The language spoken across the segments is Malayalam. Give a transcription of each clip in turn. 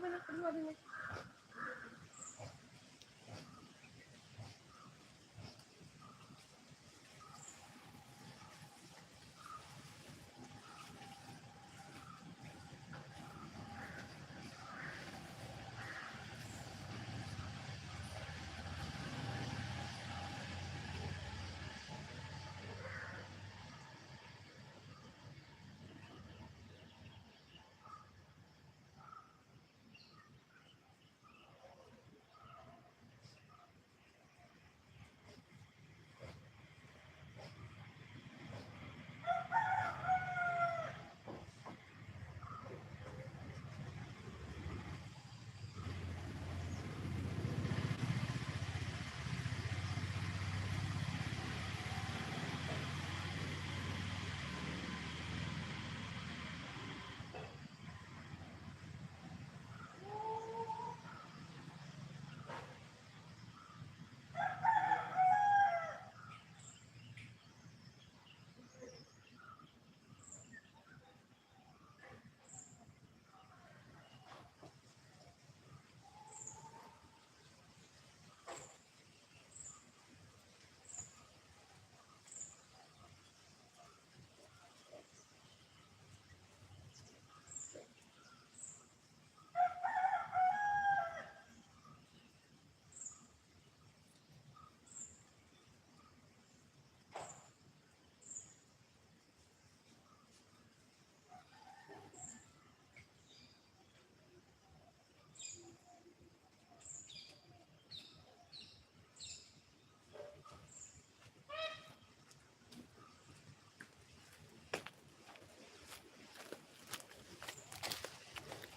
Bueno, pues,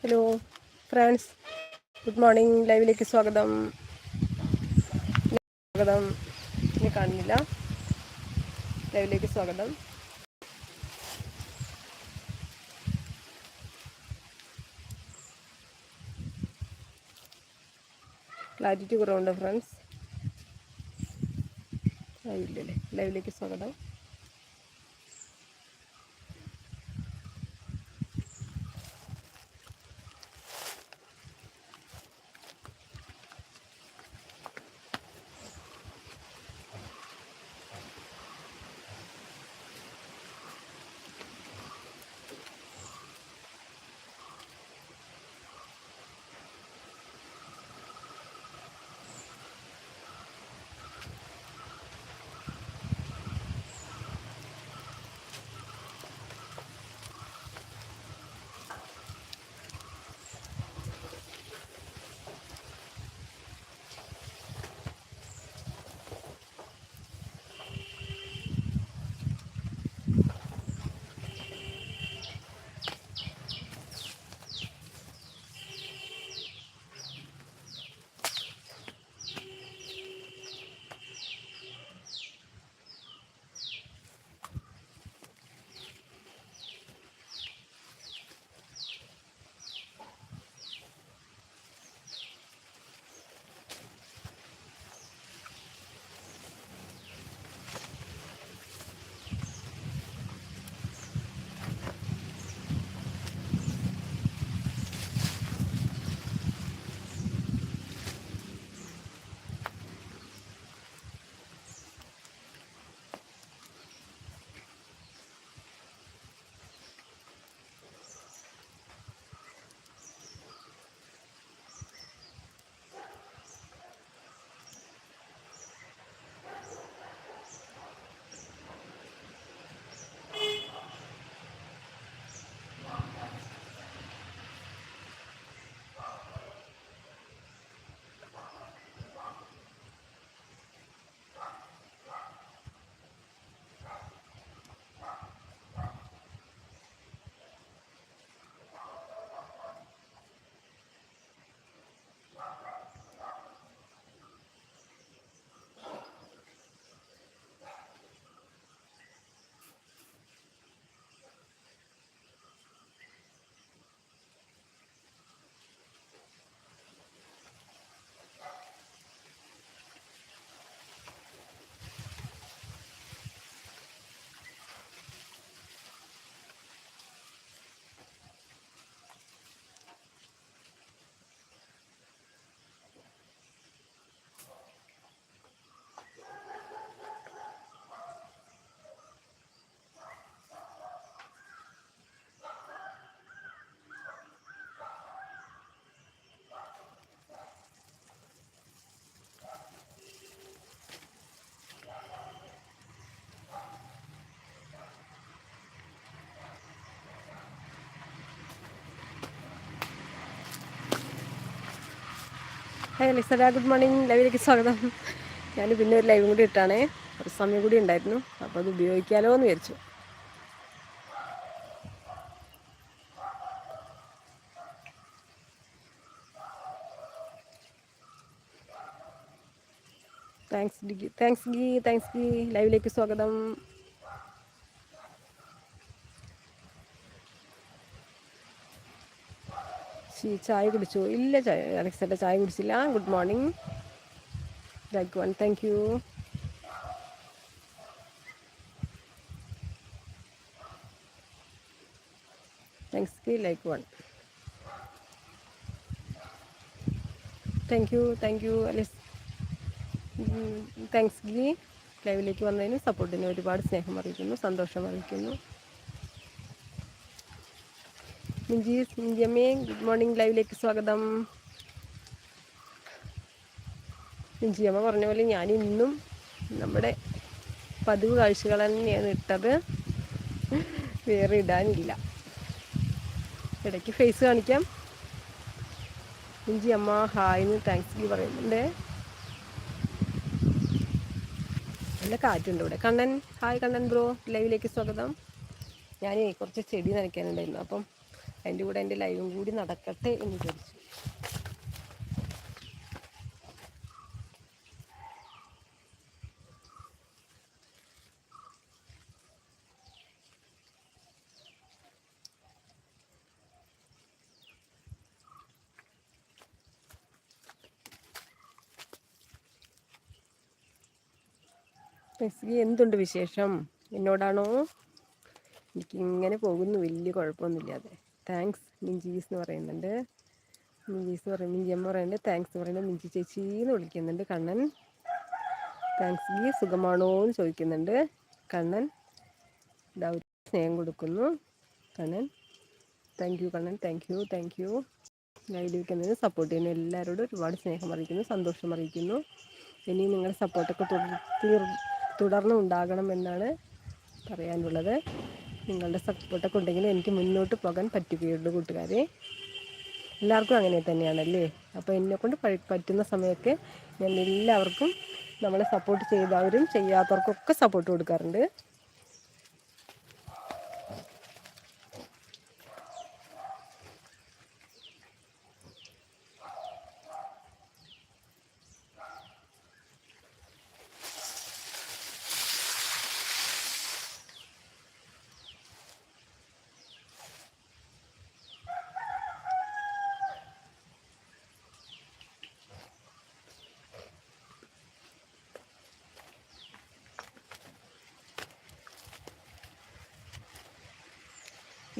hello friends good morning ലൈവിലേക്ക് സ്വാഗതം. സ്വാഗതം. ഇനി കാണുന്നില്ല. ലൈവിലേക്ക് സ്വാഗതം. ക്ലാരിറ്റി കുറവുണ്ട് ഫ്രണ്ട്സ് ഇല്ലല്ലേ. ലൈവിലേക്ക് സ്വാഗതം. ഹായ് അലിസല ഗുഡ് മോർണിംഗ് ലൈവിലേക്ക് സ്വാഗതം. ഞാൻ പിന്നെ ഒരു ലൈവും കൂടി ഇട്ടാണേ. ഒരു സമയം കൂടി ഉണ്ടായിരുന്നു. അപ്പോൾ അത് ഉപയോഗിക്കാമല്ലോ എന്ന് വിചാരിച്ചു താങ്ക്സ് ഗി താങ്ക്സ് ഗി താങ്ക്സ് ഗി ലൈവിലേക്ക് സ്വാഗതം. ചായ കുടിച്ചു? ഇല്ല ചായ അലക്സന്റെ ചായ കുടിച്ചില്ല. Good morning like one thank you thanks like one thank you thank you Alex thanks ഗി ലൈവിലേക്ക് വന്നതിന് സപ്പോർട്ടിന് ഒരുപാട് സ്നേഹം അറിയിക്കുന്നു സന്തോഷം അറിയിക്കുന്നു. മിഞ്ചി മിഞ്ചമ്മേ ഗുഡ് മോർണിംഗ് ലൈവിലേക്ക് സ്വാഗതം. മിഞ്ചിയമ്മ പറഞ്ഞ പോലെ ഞാൻ ഇന്നും നമ്മുടെ പതിവ് കാഴ്ചകൾ തന്നെയാണ് ഇട്ടത്. വേറെ ഇടാനില്ല. ഇടയ്ക്ക് ഫേസ് കാണിക്കാം. മിഞ്ചിയമ്മ അമ്മ. ഹായ്ന്ന് താങ്ക്സ് പറയുന്നുണ്ട്. നല്ല കാറ്റുണ്ട് ഇവിടെ. കണ്ണൻ ഹായ് കണ്ണൻ ബ്രോ ലൈവിലേക്ക് സ്വാഗതം. ഞാൻ കുറച്ച് ചെടി നനയ്ക്കാനുണ്ടായിരുന്നു. അപ്പം അതിന്റെ കൂടെ എന്റെ ലൈവും കൂടി നടക്കട്ടെ എന്ന് വിചാരിച്ചു. എന്തുണ്ട് വിശേഷം? എന്നോടാണോ? എനിക്കിങ്ങനെ പോകുന്നു വലിയ കുഴപ്പമൊന്നുമില്ലാതെ. താങ്ക്സ് മിഞ്ചീസ് എന്ന് പറയുന്നുണ്ട്. മിഞ്ചീസ് പറയും മിഞ്ചി അമ്മ പറയുന്നുണ്ട്. താങ്ക്സ് പറയുന്നത് മിഞ്ചി ചേച്ചി എന്ന് വിളിക്കുന്നുണ്ട് കണ്ണൻ. താങ്ക്സ് ഗി സുഖമാണോ എന്ന് ചോദിക്കുന്നുണ്ട് കണ്ണൻ. ഡൗരി സ്നേഹം കൊടുക്കുന്നു Kannan. Thank you Kannan. Thank you thank you ലൈവിലിരിക്കുന്നതിന് support ചെയ്യുന്ന. എല്ലാവരോടും ഒരുപാട് സ്നേഹം അറിയിക്കുന്നു സന്തോഷം അറിയിക്കുന്നു. ഇനി നിങ്ങളുടെ സപ്പോർട്ടൊക്കെ തുടർ തുടർന്നുണ്ടാകണം ഉണ്ടാകണമെന്നാണ് പറയാനുള്ളത്. നിങ്ങളുടെ സപ്പോർട്ടൊക്കെ ഉണ്ടെങ്കിൽ എനിക്ക് മുന്നോട്ട് പോകാൻ പറ്റുകയുള്ളൂ കൂട്ടുകാരെ. എല്ലാവർക്കും അങ്ങനെ തന്നെയാണല്ലേ? അപ്പോൾ എന്നെക്കൊണ്ട് പറ്റുന്ന സമയമൊക്കെ ഞാൻ എല്ലാവർക്കും നമ്മളെ സപ്പോർട്ട് ചെയ്തവരും ചെയ്യാത്തവർക്കൊക്കെ സപ്പോർട്ട് കൊടുക്കാറുണ്ട്.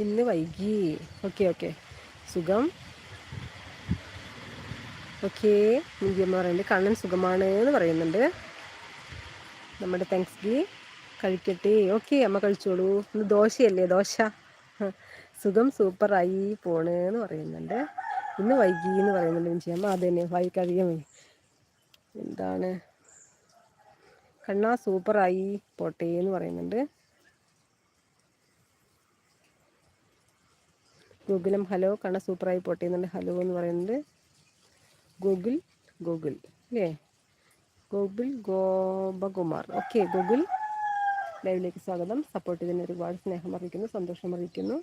ഇന്ന് വൈകി. Okay okay. സുഖം? ഓക്കെ. മീഡിയമ്മ പറയുന്നുണ്ട് കണ്ണൻ സുഖമാണ് എന്ന് പറയുന്നുണ്ട്. നമ്മുടെ താങ്ക്സ് ഗി കഴിക്കട്ടെ. ഓക്കെ അമ്മ കഴിച്ചോളൂ. ഇന്ന് ദോശയല്ലേ ദോശ? സുഖം സൂപ്പറായി പോണ് എന്ന് പറയുന്നുണ്ട്. ഇന്ന് വൈകി എന്ന് പറയുന്നുണ്ട് അമ്മ അത് തന്നെ വൈ എന്താണ്? കണ്ണാ സൂപ്പറായി പോട്ടെ എന്ന് പറയുന്നുണ്ട്. ഗൂഗിളും ഹലോ കണ്ണ സൂപ്പറായി പോട്ടെ എന്നുണ്ട്. ഹലോ എന്ന് പറയുന്നത് ഗൂഗിൾ ഗൂഗിൾ അല്ലേ? ഗൂഗിൾ ഗോപകുമാർ. ഓക്കെ ഗൂഗിൾ ലൈവിലേക്ക് സ്വാഗതം. സപ്പോർട്ട് ചെയ്തതിന് ഒരുപാട് സ്നേഹം അറിയിക്കുന്നു സന്തോഷം അറിയിക്കുന്നു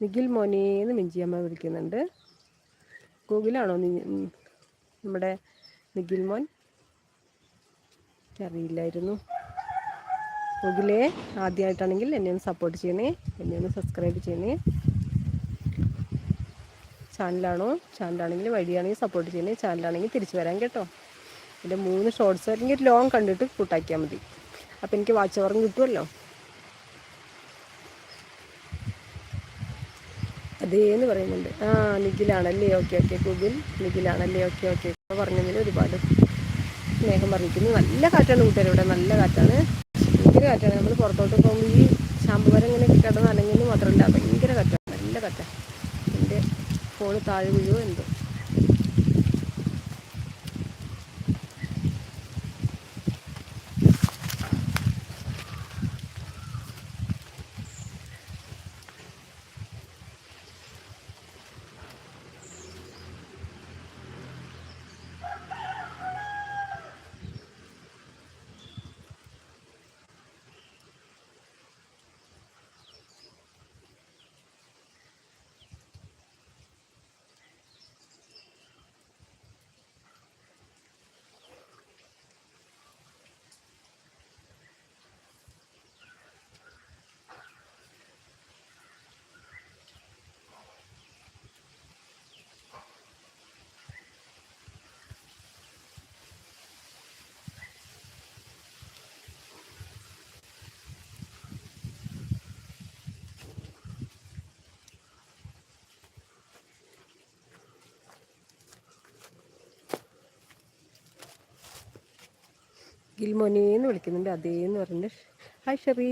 നിഖിൽ മോനേന്ന് മിഞ്ചിയമ്മ വിളിക്കുന്നുണ്ട്. ഗൂഗിളാണോ നമ്മുടെ നിഖിൽ മോൻ? അറിയില്ലായിരുന്നു ഗൂഗിളെ ആദ്യമായിട്ടാണെങ്കിൽ എന്നെ ഒന്ന് സപ്പോർട്ട് ചെയ്യണേ എന്നെ ഒന്ന് സബ്സ്ക്രൈബ് ചെയ്യണേ ചാനലാണോ? ചാനലാണെങ്കിൽ വഴിയാണെങ്കിൽ സപ്പോർട്ട് ചെയ്യണേ ചാനലാണെങ്കിൽ തിരിച്ചു വരാം കേട്ടോ. എന്റെ മൂന്ന് ഷോർട്സ് അല്ലെങ്കിൽ ഒരു ലോങ് കണ്ടിട്ട് കൂട്ടാക്കിയാൽ മതി. അപ്പം എനിക്ക് വാച്ച് അവറും കിട്ടുമല്ലോ. അതേന്ന് പറയുന്നുണ്ട്. ആ നിഖിലാണല്ലേ? Okay okay Google. നിഖിലാണല്ലേ? Okay okay പറഞ്ഞതിൽ ഒരുപാട് സ്നേഹം പറഞ്ഞിരിക്കുന്നു നല്ല കാറ്റാണ് കൂട്ടുകാരിവിടെ നല്ല കാറ്റാണ്. ഭയങ്കര കാറ്റാണ്. നമ്മൾ പുറത്തോട്ട് പോകുമ്പോൾ ഈ ശാമ്പുവരം ഇങ്ങനെ കിടന്ന് അനങ്ങുന്നു മാത്രമല്ല ഭയങ്കര കാറ്റാണ് നല്ല കാറ്റാണ് എന്റെ ഫോണ് താഴെ വീഴുമോ എന്തോ. ഗിൽമോനേന്ന് വിളിക്കുന്നുണ്ട്. അതേന്ന് പറഞ്ഞിട്ട്. ഹായ് ഷെറി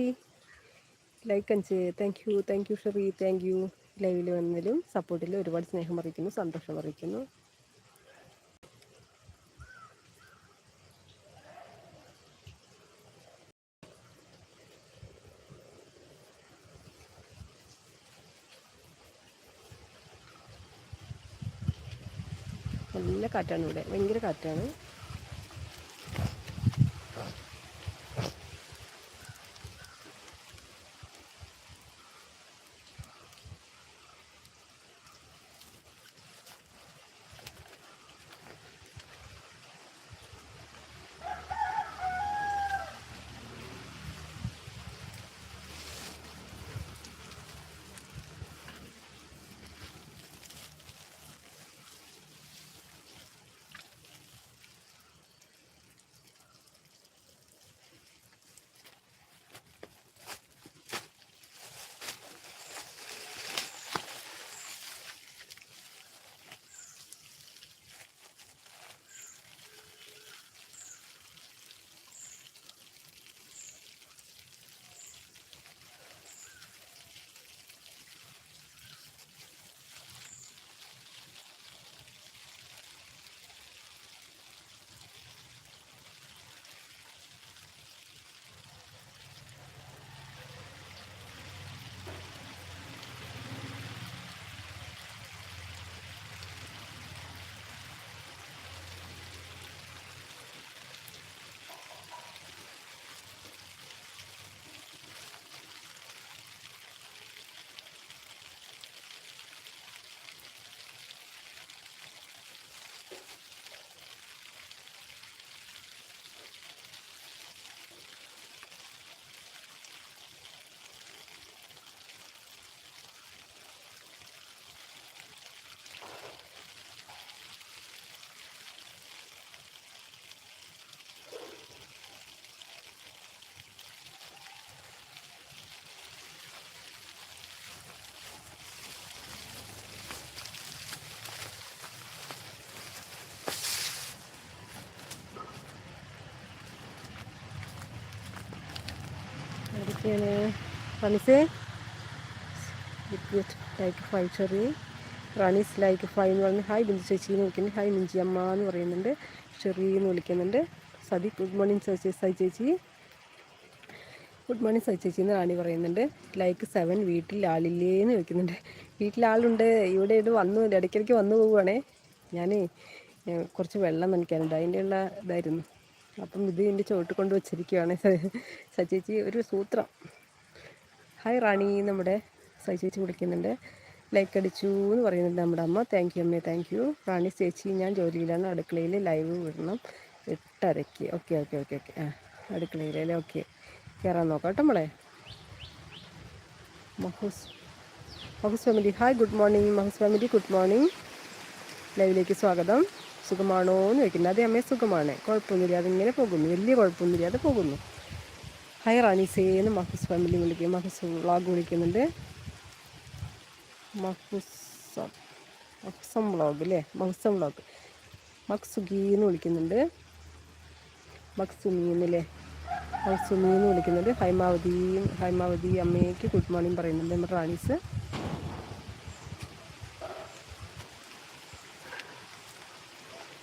ലൈക്ക് അഞ്ച് thank you thank you Sherry thank you ലൈവിൽ വന്നതിലും സപ്പോർട്ടിൽ ഒരുപാട് സ്നേഹം അറിയിക്കുന്നു സന്തോഷം അറിയിക്കുന്നു. നല്ല കാറ്റാണ് ഇവിടെ. ഭയങ്കര കാറ്റാണ്. ആരൊക്കെയാണ് റണീസേ? ലൈക്ക് ഫൈവ് ചെറി റാണീസ് ലൈക്ക് ഫൈവ് എന്ന് പറഞ്ഞ് ഹായ് ബിന്ദു ചേച്ചി എന്ന് വിളിക്കുന്നുണ്ട് ഹായ് മിഞ്ചി അമ്മ എന്ന് പറയുന്നുണ്ട്. ചെറി എന്ന് വിളിക്കുന്നുണ്ട്. സതി ഗുഡ് മോർണിംഗ് ചേച്ചി സൈ ചേച്ചി. ഗുഡ് മോർണിംഗ് സൈ ചേച്ചി എന്ന് റാണി പറയുന്നുണ്ട്. ലൈക്ക് സെവൻ വീട്ടിൽ ആളില്ലേ എന്ന് ചോദിക്കുന്നുണ്ട്. വീട്ടിൽ ആളുണ്ട്. ഇവിടെ ഇത് വന്നു ഇടയ്ക്കിടയ്ക്ക് വന്നു പോവുകയാണേ. ഞാൻ കുറച്ച് വെള്ളം നനയ്ക്കാനുണ്ട്. അതിന്റെ ഉള്ള ഇതായിരുന്നു. അപ്പം ഇത് എന്റെ ചോട്ട് കൊണ്ട് വെച്ചിരിക്കുകയാണ്. സച്ചേച്ചി ഒരു സൂത്രം. ഹായ് റാണി. നമ്മുടെ സച്ചേച്ചി വിളിക്കുന്നുണ്ട്. ലൈക്ക് അടിച്ചു എന്ന് പറയുന്നുണ്ട് നമ്മുടെ അമ്മ. താങ്ക് യു അമ്മേ. താങ്ക് യു റാണി ചേച്ചി ഞാൻ ജോലിയിലാണ്. അടുക്കളയിൽ ലൈവ് വിടണം. എട്ടരയ്ക്ക്. ഓക്കെ ഓക്കെ ഓക്കെ ഓക്കെ ആ അടുക്കളയിലല്ലേ ഓക്കെ കയറാൻ നോക്കാം കേട്ടോ നമ്മളെ മഹൂസ് മഹൂസ് family hi good morning മഹൂസ് family good morning ലൈവിലേക്ക് സ്വാഗതം. സുഖമാണോ എന്ന് ചോദിക്കുന്നത് അതേ അമ്മയെ സുഖമാണ്. കുഴപ്പമൊന്നുമില്ല. അതിങ്ങനെ പോകുന്നു. വലിയ കുഴപ്പമൊന്നുമില്ല. അത് പോകുന്നു. ഹൈ റാണീസേന്ന് മഹൂസ് ഫാമിലി വിളിക്കും മഹൂസ് വ്ളോഗ് വിളിക്കുന്നുണ്ട്. മഹൂസം. മഹുസം വ്ളോഗ് അല്ലേ മഹുസം വ്ളോഗ് മക്സുഗി എന്ന് വിളിക്കുന്നുണ്ട്. മക്സുമി എന്നല്ലേ? മക്സുമി എന്ന് വിളിക്കുന്നുണ്ട്. ഹൈമാവതി ഹൈമാവതി അമ്മയ്ക്ക് ഗുഡ് മോർണിംഗ് പറയുന്നുണ്ട്. നമ്മുടെ റാണീസ്.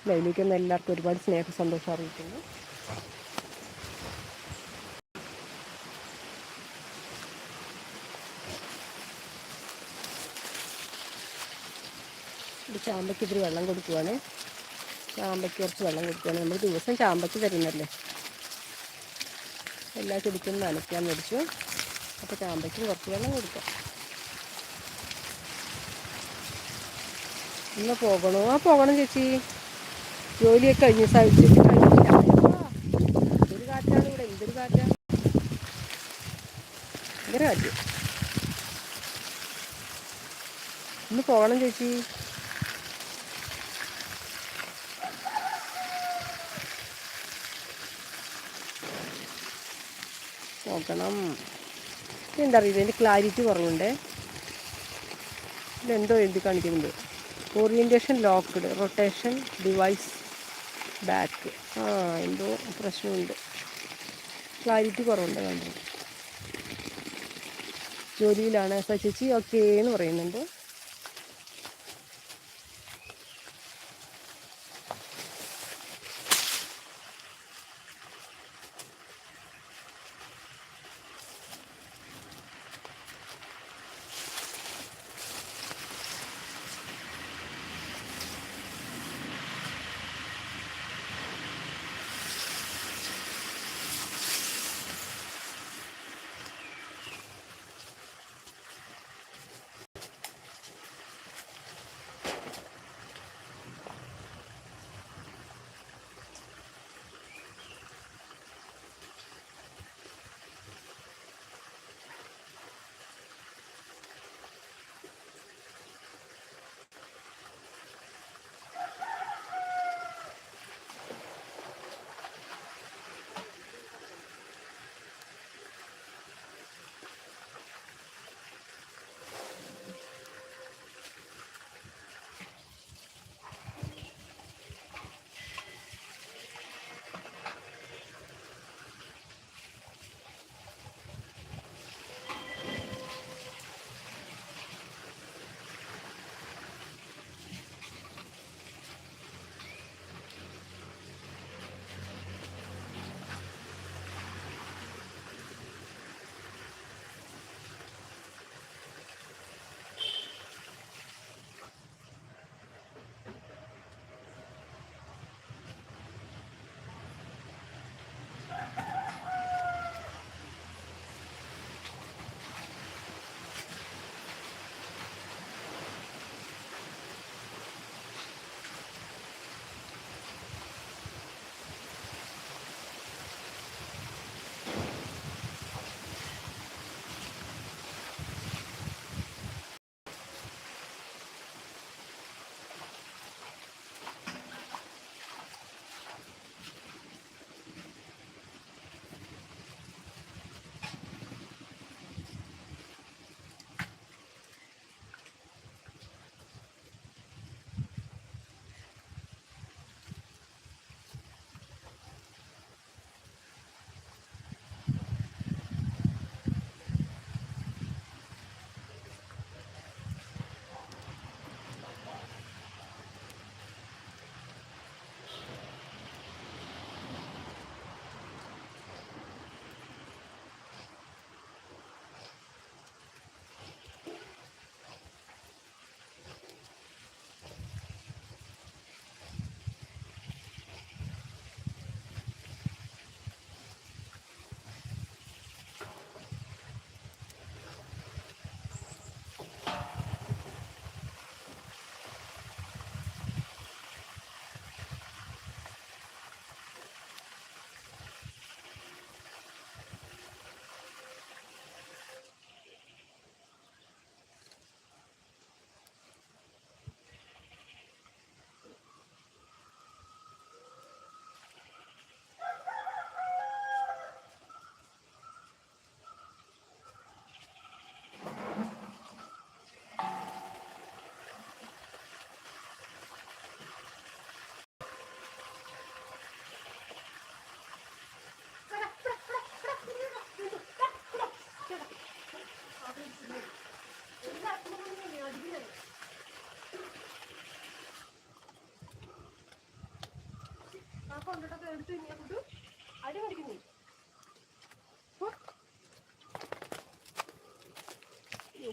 ലൈവിലേക്ക് ഒന്ന് എല്ലാവർക്കും ഒരുപാട് സ്നേഹ സന്തോഷം അറിയിക്കുന്നു ചാമ്പയ്ക്ക് ഇത്തിരി വെള്ളം കൊടുക്കുവാണ്. ചാമ്പയ്ക്ക് കുറച്ച് വെള്ളം കൊടുക്കുവാണ്. നമ്മൾ ദിവസം ചാമ്പയ്ക്ക് തരുന്നല്ലേ എല്ലാ ചെടിക്കും നനയ്ക്കാൻ മേടിച്ചു. അപ്പോൾ ചാമ്പയ്ക്കും കുറച്ച് വെള്ളം കൊടുക്കാം. ഇന്ന് പോകണോ? ആ പോകണം ചേച്ചി. ജോലിയൊക്കെ കഴിഞ്ഞ് സഹിച്ചിട്ട് കഴിഞ്ഞില്ല. എന്തൊരു കാറ്റാണ് ഇവിടെ എന്തൊരു കാറ്റാണ്. ഭയങ്കര കാറ്റ്. ഇന്ന് പോകണം ചേച്ചി. നോക്കണം. എന്താ അറിയില്ല എന്റെ ക്ലാരിറ്റി കുറവുണ്ട്. ഇതെന്തോ എഴുതി കാണിക്കുന്നുണ്ട്. Orientation locked rotation device back ആ എന്തോ പ്രശ്നമുണ്ട്. ക്ലാരിറ്റി കുറവുണ്ട് കണ്ടു? ജോലിയിലാണ്. സ ചേച്ചി ഓക്കേ എന്ന് പറയുന്നുണ്ട്.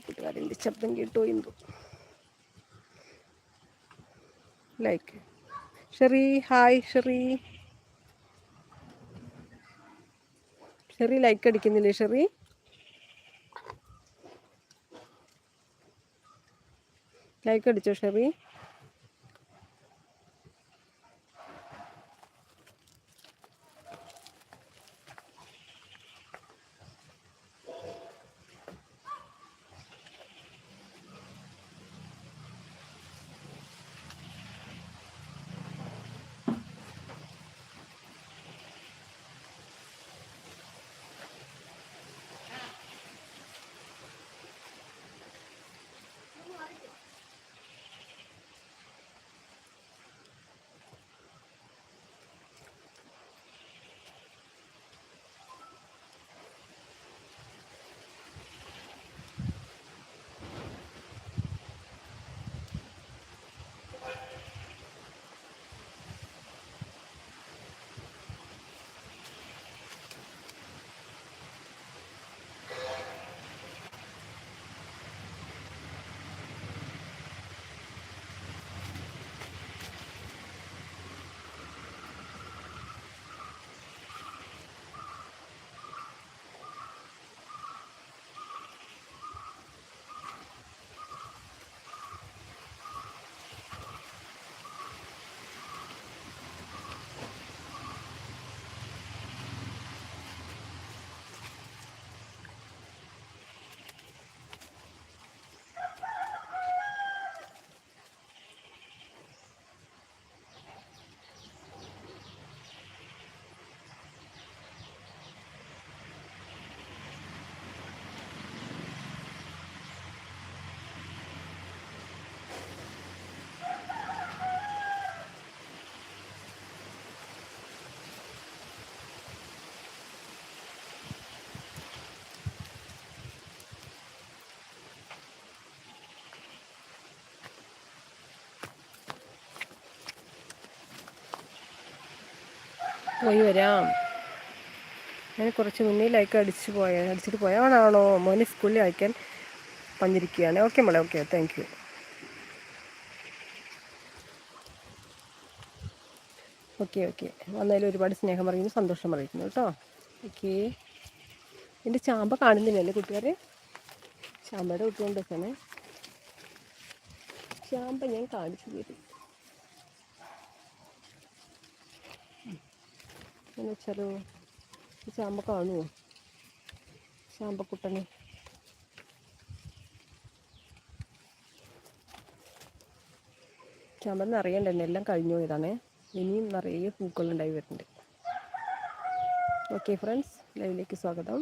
കൂട്ടുകാരന്റെ ശബ്ദം കേട്ടോ എന്തോ. Like. Sherry hi Sherry. Sherry like അടിക്കുന്നില്ലേ Sherry? Like അടിച്ചോ ഷെറി? പോയി വരാം. ഞാൻ കുറച്ച് മുന്നിലേക്ക് അടിച്ച് പോയ അടിച്ചിട്ട് പോയാണാണോ മോനെ സ്കൂളിൽ അയക്കാൻ പഞ്ഞിരിക്കുകയാണ് ഓക്കെ മോളെ okay thank you okay okay വന്നതിൽ ഒരുപാട് സ്നേഹം പറയുന്നു സന്തോഷം അറിയിക്കുന്നു കേട്ടോ. ഓക്കെ എന്റെ ചാമ്പ കാണുന്നില്ലല്ലേ കൂട്ടുകാരെ ചാമ്പയുടെ വിട്ടുകൊണ്ടൊക്കെയാണ് ചാമ്പ ഞാൻ കാണിച്ചു തരും. എന്ന് വെച്ചാലോ ചാമ്പ കാണുമോ ചാമ്പക്കുട്ടനെ. ചാമ്പ നിറയണ്ടെന്നെ എല്ലാം കഴിഞ്ഞു പോയതാണ്. ഇനിയും നിറയെ പൂക്കളുണ്ടായി വരുന്നുണ്ട്. ഓക്കെ ഫ്രണ്ട്സ് ലൈവിലേക്ക് സ്വാഗതം.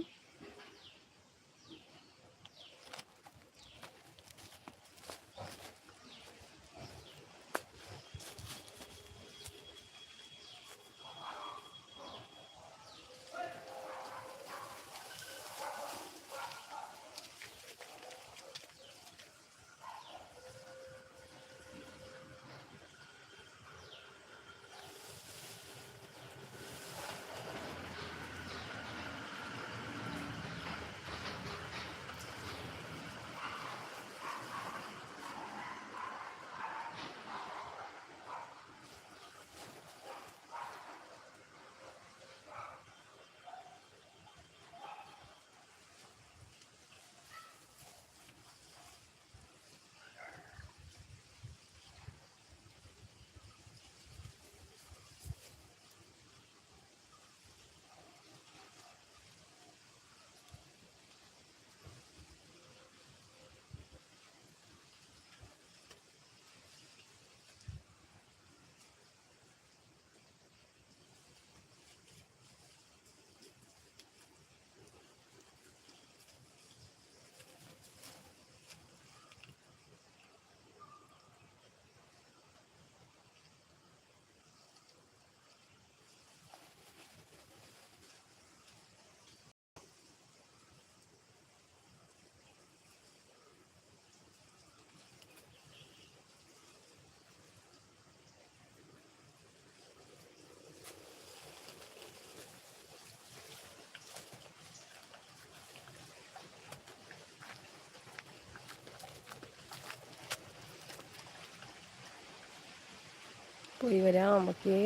പോയി വരാം. ഓക്കെ.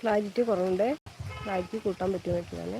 ക്ലാരിറ്റി കുറവുണ്ട്. ക്ലാരിറ്റി കൂട്ടാൻ പറ്റുമെന്ന് വെച്ചതാണ്